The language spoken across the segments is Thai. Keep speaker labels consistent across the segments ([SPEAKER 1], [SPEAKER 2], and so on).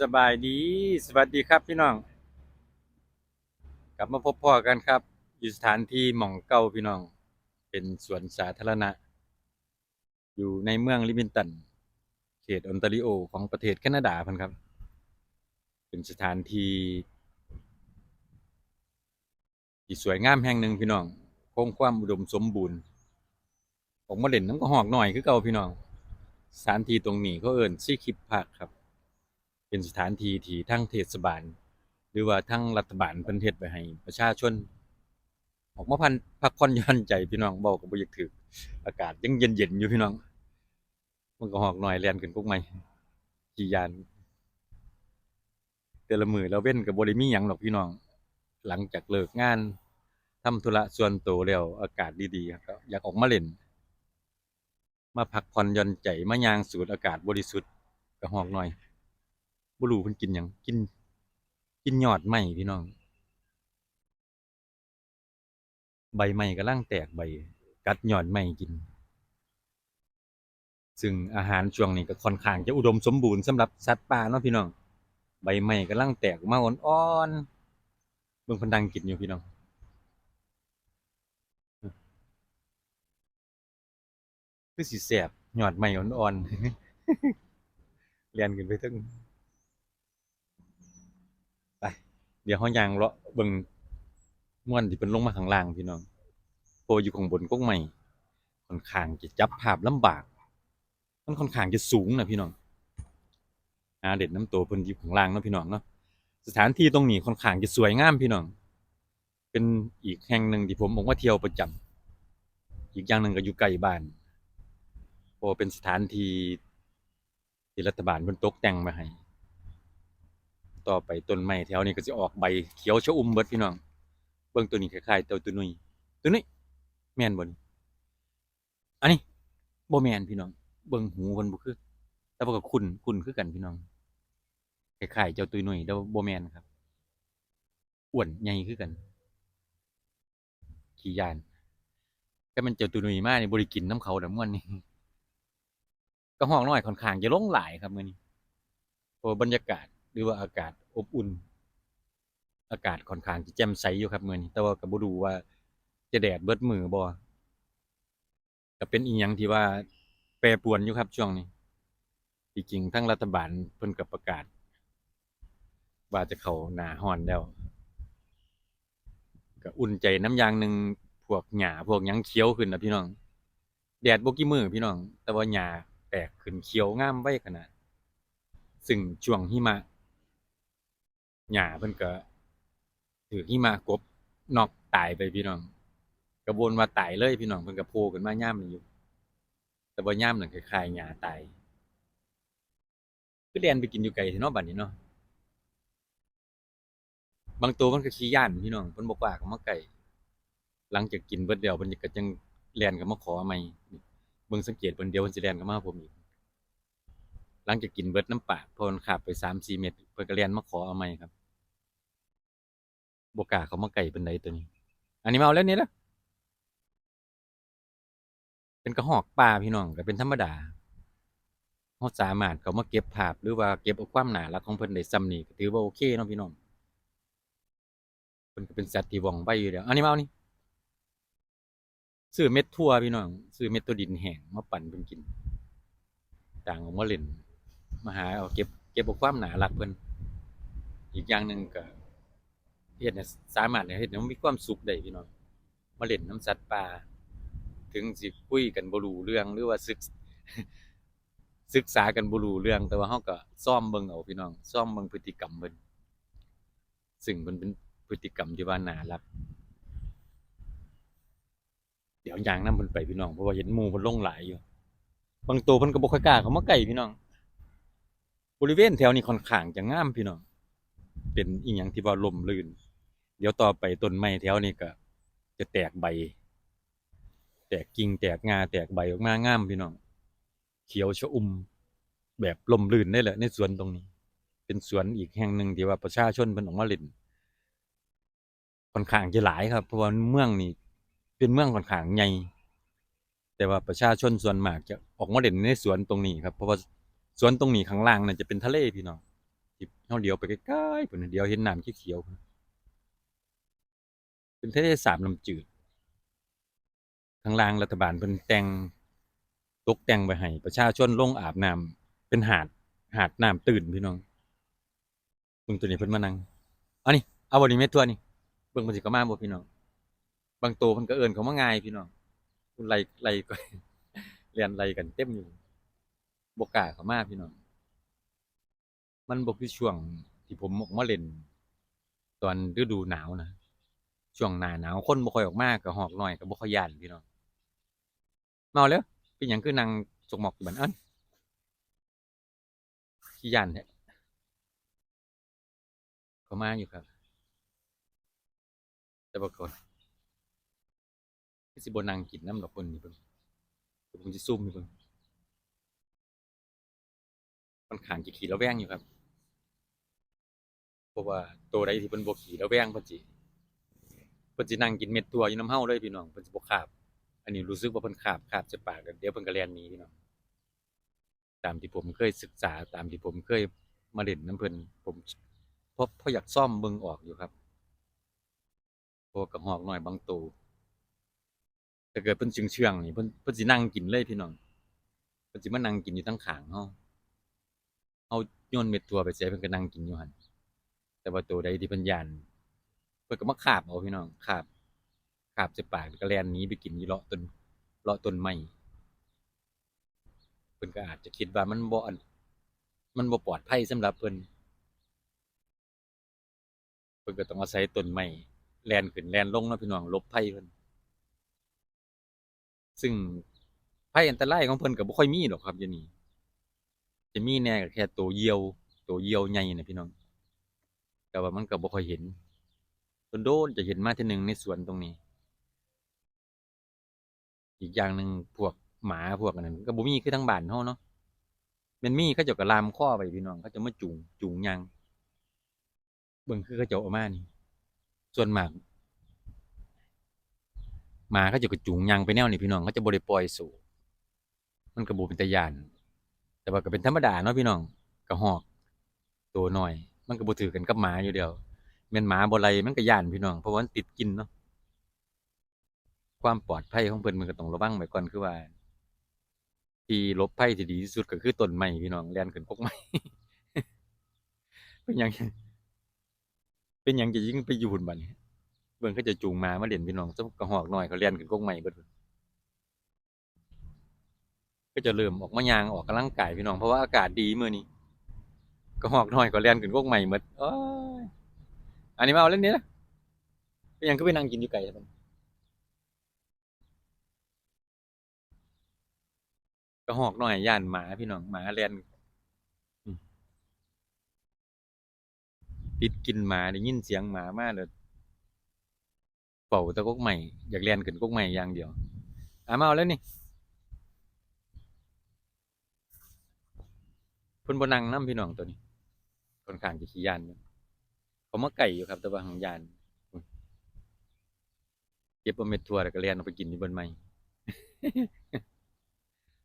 [SPEAKER 1] สบายดี สวัสดีครับพี่น้อง กลับมาพบพ่อกันครับ อยู่สถานที่หม่องเก่าพี่น้อง เป็นสวนสาธารณะ อยู่ในเมืองลิมินตัน เขตออนตาริโอของประเทศแคนาดาพันครับ เป็นสถานที่ที่สวยงามแห่งหนึ่งพี่น้องคงความอุดมสมบูรณ์ออกมาเล่นน้ำก็หอกหน่อยคือเก่าพี่น้องสถานที่ตรงนี้เขาเอิ้นซีคิปพาร์คครับ เป็นสถานที่ที่ทั้งเทศบาล หรือว่าทั้งรัฐบาลเพิ่นเฮ็ดไว้ให้ประชาชน ออกมาพันพักผ่อนหย่อนใจพี่น้องเว้าก็บ่อยากถึกอากาศยังเย็นๆอยู่พี่น้อง มันก็หอกหน่อยแล่นขึ้นกุกใหม่ขี่ยานแต่ละมือแล้วเว้นก็บ่ได้มีหยังหรอกพี่น้อง หลังจากเลิกงานทำธุระส่วนตัวแล้วอากาศดีๆครับอยากออกมาเล่น มาพักผ่อนหย่อนใจมายางสูดอากาศบริสุทธิ์ก็หอกหน่อย บ่รู้เพิ่นกินหยังกิน กินยอดไม้พี่น้อง ใบไม้กำลังแตกใบ กัดยอดไม้กิน ซึ่งอาหารช่วงนี้ก็ค่อนข้างจะอุดมสมบูรณ์สำหรับสัตว์ป่าเนาะพี่น้อง ใบไม้กำลังแตกออกมาอ่อนๆเบิ่งเพิ่นดังกินอยู่พี่น้องคือสิแซ่บยอดไม้อ่อนๆเรียนขึ้นไปถึง ไป เดี๋ยวเฮาย่างเลาะเบิ่งม่วนที่เพิ่นลงมาข้างล่างพี่น้องโพอยู่ข้างบนกกใหม่ค่อนข้างจะจับภาพลำบาก มันค่อนข้างจะสูงนะพี่น้องหาเด็ดน้ำโตเพิ่นอยู่ข้างล่างเนาะพี่น้องเนาะสถานที่ตรงนี้ค่อนข้างจะสวยงามพี่น้อง เป็นอีกแห่งหนึ่งที่ผมบอกว่าเที่ยวประจำอีกอย่างหนึ่งก็อยู่ใกล้บ้านเพราะว่าเป็นสถานที่ที่รัฐบาลเพิ่นตกแต่งมาให้ ต่อไปต้นไม้แถวนี้ก็สิออกใบเขียวชอุ่มเบิดพี่น้อง เบิ่งตัวนี้คล้ายๆตัวตัวนุยตัวนี้แมนบนอันนี้บ่แมนพี่น้อง เบิ่งหูเพิ่นบ่คือแต่ว่าก็คุ้นคุ้นคือกันพี่น้องคล้ายๆเจ้าตุยนุยแต่ว่าบ่แมนครับอ้วนใหญ่คือกัน ขี้ยานแต่มันเจ้าตุยนุยมานี่บ่ได้กินน้ำเขาดอกม่วนนี่ก็ห้องน้อยค่อนข้างจะหลงหลายครับมื้อนี้เพราะว่าบรรยากาศ หรือว่าอากาศอบอุ่น อากาศค่อนข้างจะแจ่มใสอยู่ครับเมื้อนี้แต่ว่าก็บ่รู้ว่าจะแดดเบิดมือบ่ก็เป็นอีหยังที่ว่าแปรปรวนอยู่ครับช่วงนี้ที่จริงทั้งรัฐบาลเพิ่นก็ประกาศ ว่าจะเข้าหน้าร้อนแล้วก็อุ่นใจน้ำยางหนึ่งพวกหญ้าพวกหยังเขียวขึ้นนะพี่น้อง แดดบ่กี่มื้อพี่น้อง แต่ว่าหญ้าแตกขึ้นเขียวงามไว้ขนาดซึ่งช่วงหิมะ หญ้าเพิ่นก็ถูกหิมะกบนอกตายไปพี่น้องกระบวนว่าตายเลยพี่น้องเพิ่นก็โผล่ขึ้นมายามนี้อยู่ แต่ว่ายามนั้นคล้ายๆหญ้าตายคือแล่นไปกินอยู่ไกลท้เนาะบัดนี้เนาะบางตัวมันก็ขี้ย้านพี่น้องเพิ่นบ่กล้าเข้ามาใกล้หลังจากกินเบิดแล้วเพิ่นก็จังแล่นเข้ามาขอใหม่เบิ่งสังเกตเพิ่นเดียวเพิ่นสิแล่นเข้ามาผมอีก หลังจากกินเบิดน้ำปาพอนขาบไปสามสี่เม็ดเพิ่นกเรียนมาขอเอาใหม่ครับบกาเขามาไก่เป็นไดตัวนี้ อันนี้มาเอาแล้วนี่ละเป็นกระหอกป่าพี่น้องก็เป็นธรรมดาเฮาสามารถเขามาเก็บภาพหรือว่าเก็บเอาความหนารักของเพิ่นได้ซ้ำนี่ถือว่าโอเคเนาะพี่น้องเพิ่นก็เป็นสัตว์ที่ว่องไวอยู่แล้วอันนี้มาเอานี่ซื้อเม็ดทั่วพี่น้องซื้อเม็ดตัวดินแห้งมาปั่นเพิ่นกินต่างออกมาเล่น มาหาเอาเก็บเก็บเอาความหน่ารักเพิ่นอีกอย่างหนึ่งก็เฮ็ดให้สามารถให้เฮ็ดให้มันมีความสุขได้พี่น้องมาเล่นน้ำสัตว์ป่าถึงสิคุยกันบ่รู้เรื่องหรือว่าศึกศึกษากันบ่รู้เรื่องแต่ว่าเฮาก็ซ่อมเบิ่งเอาพี่น้องซ่อมเบิ่งพฤติกรรมเพิ่นซึ่งมันเป็นพฤติกรรมที่ว่าน่ารักเดี๋ยวย่างนำเพิ่นไปพี่น้องเพราะว่าเห็นหมู่เพิ่นลงหลายอยู่บางตัวเพิ่นก็บ่ค่อยกล้าเข้ามาใกล้พี่น้อง ริเวณแถวนี้ค่อนข้างจะงามพี่น้อง เป็นอีหยังที่ว่าลมลื่น เดี๋ยวต่อไปต้นไม้แถวนี้ก็จะแตกใบ แตกกิ่งแตกงาแตกใบออกมางามพี่น้อง เขียวชอุ่มแบบลมลื่นได้แหละในสวนตรงนี้ เป็นสวนอีกแห่งหนึ่งที่ว่าประชาชนเพิ่นออกมาเล่นค่อนข้างจะหลายครับ เพราะว่าเมืองนี้เป็นเมืองค่อนข้างใหญ่แต่ว่าประชาชนส่วนมากจะออกมาเล่นในสวนตรงนี้ครับ เพราะว่า สวนตรงนี้ข้างล่างน่ะจะเป็นทะเลพี่น้องที่เฮาเลี้ยวไปใกล้ๆพุ่นเดียวเห็นน้ำเขียวๆเป็นทะเลสาบน้ำจืดข้างล่างรัฐบาลเพิ่นแต่งตกแต่งไว้ให้ประชาชนลงอาบน้ำเป็นหาดหาดน้ำตื้นพี่น้องเบิ่งตัวนี้เพิ่นมานั่งเอานี่เอาบ่นี่เม็ดทั่วนี่เบิ่งมันสิเข้ามาบ่พี่น้องบางตัวเพิ่นก็เอิ้นเขามาง่ายพี่น้องไล่ไล่ก็เรียนไล่กันเต็มอยู่ บกล้าเข้ามาพี่น้อง มันบ่คือช่วงที่ผมออกมาเล่น ตอนฤดูหนาวนะ ช่วงหนาหนาวคนบ่ค่อยออกมาก็ฮอกหน้อยก็บ่ค่อยยานพี่น้องเมาแล้วเป็นหยังคือนั่งสกหมอกอยู่บัดเอิ้นขี้ยานแท้เขามาอยู่ครับแต่บ่คนคือสิบ่นั่งกินน้ำดอกเพิ่นนี่เพิ่นเดี๋ยวผมสิซุ่มนี่เพิ่นค่ อนข้างจะขี้ระแวงอยู่ครับเพราะว่าตัวใดที่เพิ่นบ่ขี้ระแวงเพิ่นสิเพิ่นสินั่งกินเม็ดตัวอยู่น้ำเฮาเลยพี่น้องเพิ่นสิบ่คาบ อันนี้รู้สึกว่าเพิ่นคาบคาบใส่ปากเดี๋ยวเพิ่นก็แล่นหนีพี่น้องตามที่ผมเคยศึกษาตามที่ผมเคยมาเล่นน้ำเพิ่นผมเพราะเพราะอยากซ่อมเบิ่งออกอยู่ครับพวกกระหอกหน้อยบางตัวถ้าเกิดเพิ่นเชื่องๆนี่เพิ่นเพิ่นสินั่งกินเลยพี่น้องเพิ่นสิมานั่งกินอยู่ทั้งขางเฮา เฮาโยนเม็ดตัวไปใส่เพิ่นก็นั่งกินอยู่หั่นแต่ว่าตัวใดที่เพิ่นย่านเพิ่นก็มาคาบเอาพี่น้องคาบคาบใส่ปากแล้วก็แล่นหนีไปกินอยู่เลาะต้นเลาะต้นไม้เพิ่นก็อาจจะคิดว่ามันบ่มันบ่ปลอดภัยสำหรับเพิ่นเพิ่นก็ต้องอาศัยต้นไม้แล่นขึ้นแล่นลงเนาะพี่น้องลบภัยเพิ่นซึ่งภัยอันตรายของเพิ่นก็บ่ค่อยมีดอกครับอยู่นี่ จะมีแน่ก็แค่ตัวเยียว ตัวเยียวใหญ่น่ะพี่น้อง แต่ว่ามันก็บ่ค่อยเห็นโดนจะเห็นมาเทีหนึ่งในสวนตรงนี้ อีกอย่างหนึ่งพวกหมาพวกอันนั้นก็บ่มีคือทั้งบ้านเฮาเนาะม่นมีเขาจ้าก็ลามข้อไปพี่น้องเขาจะมาจูงจูงยางเบิ่งคือเขาจ้าเออกมานี่ ส่วนมากหมาเขาจ้าก็จูงยางไปแนวนี่พี่น้องเขาจะบ่ได้ปล่อยสู่ มันก็บ่เป็นตาย้าน แต่ว่าก็เป็นธรรมดาเนาะพี่น้องกระหอก ตัวน้อย มันก็บ่ถือกันกับหมาอยู่เดียวแม่นหมาบ่ไล่มันก็ย้านพี่น้อง เพราะว่ามันติดกินเนาะความปลอดภัยของเพิ่นมันก็ต้องระวังไว้ก่อนคือว่า ที่ลบภัยที่ดีที่สุดก็คือต้นไม้พี่น้องแล่นขึ้นกกไม้เป็นหยังเป็นหยังจะยิ่งไปอยู่พุ่นบัดนี้เบิ่งเขาจะจูงมามาเล่นพี่น้องซุกระหอกน้อยเขาแล่นขึ้นกกไม้เบิดพุ่น ก็จะเริ่มออกมายางออกกำลังกายพี่น้องเพราะว่าอากาศดีมื้อนี้กระหอกน้อยก็แล่นขึ้นกกไม้หมดอ้ยอันนี้มาเอาเล่นนี้นะเป็นยังก็ไปนั่งกินอยู่ไก่ครับกระหอกหน่อยย่านหมาพี่น้องหมาเลียนติดกินหมาได้ยินเสียงหมามาเลยเป่าตะกกใหม่อยากเลียนขึ้นกกใหม่อย่างเดียวอะมาเอาแล้วนี่ เพิ่นบ่นั่งนํพี่น้องตัวนี้ค่อนข้างจะขี้ยานอยู่ผมมาไก่อยู่ครับ แต่ว่าหางยานเก็บเอาเม็ดถั่วแล้วก็เลียนเอาไปกินที่บนไม้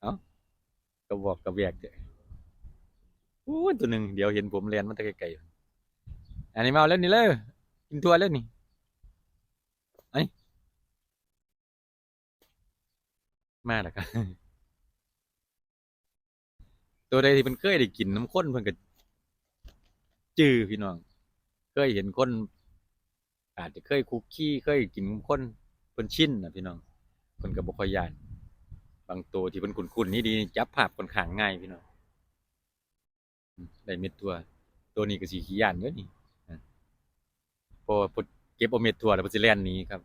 [SPEAKER 1] เอ้ากระบอกกระแวกเด้ออู้ตัวหนึ่งเดี๋ยวเห็นผมเลียนมันตะไกลๆอันนี้มาแล้วนี่เลยกินถั่วแล้วนี่ไอ้มาแล้วครับ ตัวใดที่มันเคยได้กินน้ำข้นเพิ่นก็จื้อพี่น้อง เคยเห็นคนอาจจะเคยคุกคีเคยกินคนเพิ่นชินนะพี่น้องเพิ่นก็บ่ค่อยย้านบางตัวที่เพิ่นคุ้นๆนี่ดีจับภาพค่อนข้างง่ายพี่น้องได้เม็ดตัว ตัวนี้ก็สิขี้ย้านเด้อนี่พอเพิ่นเก็บเอาเม็ดทั่วแล้วเพิ่นสิแล่นหนีครับ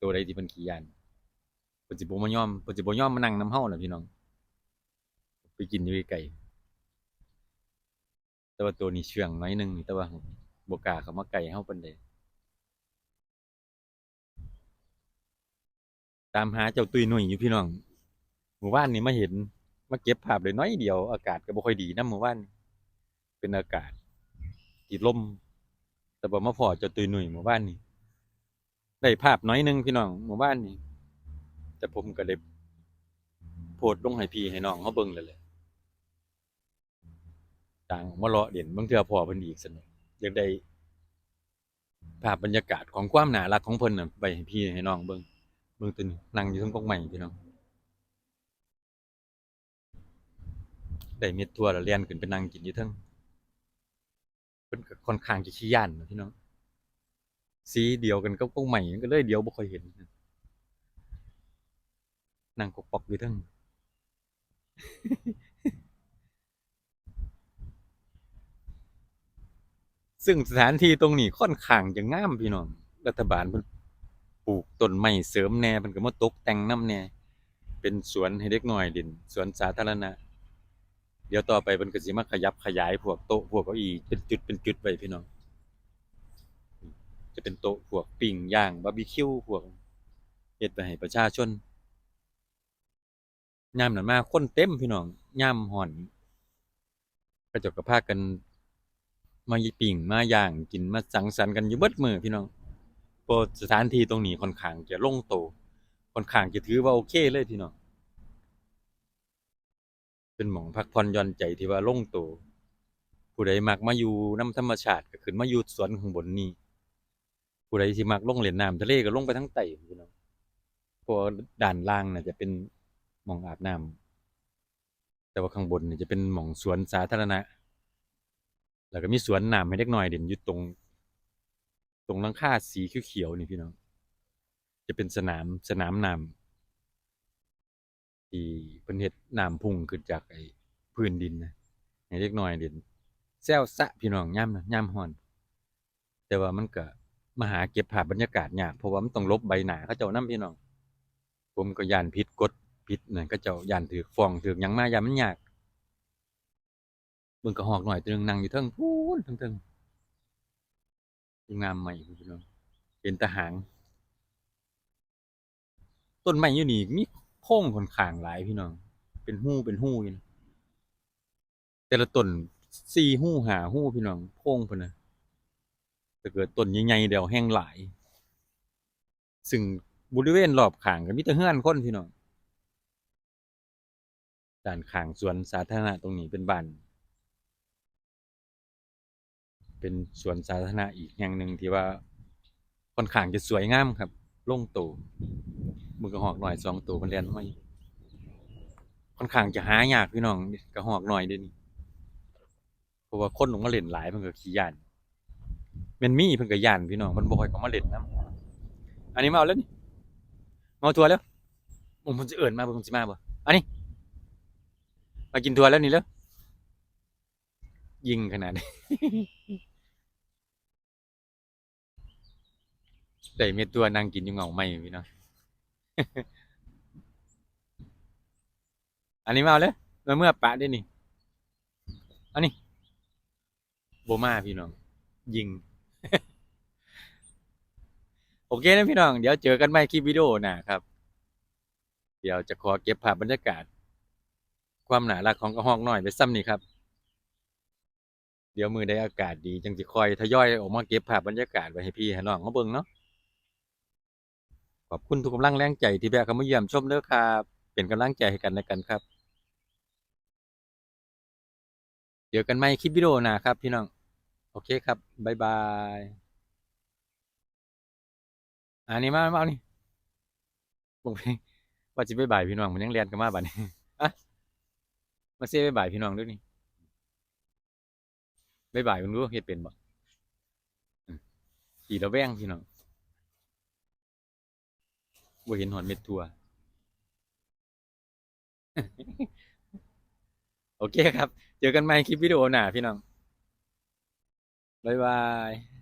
[SPEAKER 1] ตัวใดที่เพิ่นขี้ย้านเพิ่นสิบ่มายอมเพิ่นสิบ่ยอมมานั่งน้ำเฮาน่ะพี่น้อง กินอยู่ไกลๆแต่ว่าตัวนี้เชื่องน้อยหนึงแต่ว่าบ่กาเข้ามาใกล้เฮาปานใดตามหาเจ้าตุยหนุ่ยอยู่พี่น้องหมู่บ้านนี่มาเห็นมาเก็บภาพเลยน้อยเดียวอากาศก็บ่ค่อยดีนะหมู่บ้านเป็นอากาศที่ลมแต่บ่มาพอเจ้าตุยหนุ่ยหมู่บ้านนี่ได้ภาพน้อยหนึงพี่น้องหมู่บ้านนี่แต่ผมก็ได้โพสต์ลงให้พี่ให้น้องเขาเบิ่งแล้วแหละ ต่างมาเลาะเด่นบางเทื่อพอเพิ่นอีกสนุกอยากได้ภาพบรรยากาศของความน่ารักของเพิ่นน่ะไปให้พี่ให้น้องเบิ่งเบิ่งตัวนี้นั่งอยู่เทั้งกกใหม่พี่น้องได้เม็ดทั่วแล้วเลียนขึ้นไปนั่งกินอยู่เทั้งเพิ่นก็ค่อนข้างจะขี้ย้านนะพี่น้องสีเดียวกันกับกกใหม่ก็เลยเดียวบ่ค่อยเห็นนั่งกกปอกอยู่เทั้ง ซึ่งสถานที่ตรงนี้ค่อนข้างจะงามพี่น้อง รัฐบาลเพิ่นปลูกต้นไม้เสริมแหน่เพิ่นก็มาตกแต่งน้ำแหน่เป็นสวนให้เด็กน้อยเล่นสวนสาธารณะ เดี๋ยวต่อไปเพิ่นก็สิมาขยับขยายพวกโต๊ะพวกเก้าอี้เป็นจุดเป็นจุดไว้พี่น้อง จะเป็นโต๊ะพวกปิ้งย่างบาร์บีคิวพวกเฮ็ดไปให้ประชาชนยามนั้นมาคนเต็มพี่น้องยามฮ้อนก็จ้าก็พากัน มาปิ่งมาย่างกินมาสังสรรค์กันอยู่เบิดมือพี่น้องเพรสถานที่ตรงนี้ค่อนข้างจะล่งโตค่อนข้างจะถือว่าโอเคเลยพี่น้องเป็นหม่องพักผ่อนย่อนใจที่ว่าล่งโตผู้ใดมักมาอยู่น้ำธรรมชาติก็ขึ้นมาอยู่สวนข้างบนนี้ผู้ใดสิมักลงเล่นน้ำทะเลก็ลงไปทั้งใต้พี่น้องเพราะว่าด้านล่างน่ะจะเป็นหม่องอาบน้ำแต่ว่าข้างบนเนี่ยจะเป็นหม่องสวนสาธารณะ แล้วก็มีสวนน้ำให้เล็กน้อยเด่นอยู่ตรง ตรงหลังคาสีเขียวๆนี่พี่น้อง จะเป็นสนามสนามน้ำที่เพิ่นเฮ็ดน้ำพุ่งขึ้นจากไอ้พื้นดินนะให้เล็กน้อยเด่นแซวสะพี่น้องย่ำนะย่ำฮอน แต่ว่ามันก็มาหาเก็บภาพบรรยากาศยากเพราะว่ามันต้องลบใบหนาเขาเจ้าน้ำพี่น้อง ผมก็ยานผิดกฎผิดนั่นเขาเจ้ายานถูกฟ้องถูกหยังมายามันยาก เบิ่งกระหอกหน่อยตัวนึงนั่งอยู่เทิงพูนเทิงเทิงงามใหม่พี่น้องเป็นตะหาง ต้นไม้อยู่นี่มีโค้งค่อนข้างหลายพี่น้อง เป็นหู้เป็นหู้อยู่นะแต่ละต้นสี่หู้หาหู้พี่น้องโค้งพุ่นะถ้าเกิดต้นใหญ่ๆเดียวแห้งหลาย ซึ่งบริเวณรอบข้างก็มีแต่เฮือนคนพี่น้องด้านข้างสวนสาธารณะตรงนี้เป็นบ้าน เป็นสวนสาธารณะอีกแห่างหนึ่งที่ว่าค่อนข้างจะสวยงามครับโล่งโตมือกระหอกหน่อยสองตัวมันเรียนไม่ค่อนข้างจะหายากพี่น้องกระหอกหน่อยเดี๋ยวนี้เพราะว่าคนลงมาเล่นหลายมันก็ขี้ยานมันมีเพิ่นก็ยานพี่น้องมันบ่คอยก็มาเล่นนํอันนี้มาเอาแล้วนี่มาเอาทัวร์แล้วผมผมจะเอิ้นมาบ่ผมสิมาบ่อันนี้ มากินทัวร์แล้วนี่แล้วยิงขนาดนี้ ได้เม็ดตัวนั่งกินอยู่เหงาไม่พี่เนาะอันนี้มาเอาเลยมื่อเมื่อปะได้นี่อันนี้โบมาพี่น้อง ยิง โอเคนะพี่น้อง เดี๋ยวเจอกันใหม่คลิปวิดีโอหนะครับ เดี๋ยวจะขอเก็บภาพบรรยากาศ ความหนารักของกระหอกหน่อยไปซ้ำนี่ครับ เดี๋ยวมือได้อากาศดี จังสิคอยทยอยออกมาเก็บภาพบรรยากาศไว้ให้พี่ให้น้องมาเบิ่งเนาะ ขอบคุณทุกกำลังแรงใจที่แบกเข้ามาเยี่ยมชมเด้อครับ เป็นกำลังใจให้กันและกันครับเจอกันใหม่คลิปวิดีโอหน้าครับพี่น้อง โอเคครับบ๊ายบายอันนี้มามาเอานี่ผมว่าจะบ๊ายบายพี่น้องมันยังเรียนกันมาบัดนี้อะมาเซ่บ๊ายบายพี่น้องด้วยนี่บ๊ายบายคุณรู้เฮ็ดเป็นบ่ขี่ระแวงพี่น้อง บ่เห็นหอนเม็ดทัวโอเคครับ เจอกันใหม่คลิปวิดีโอหน้าพี่น้อง บ๊ายบาย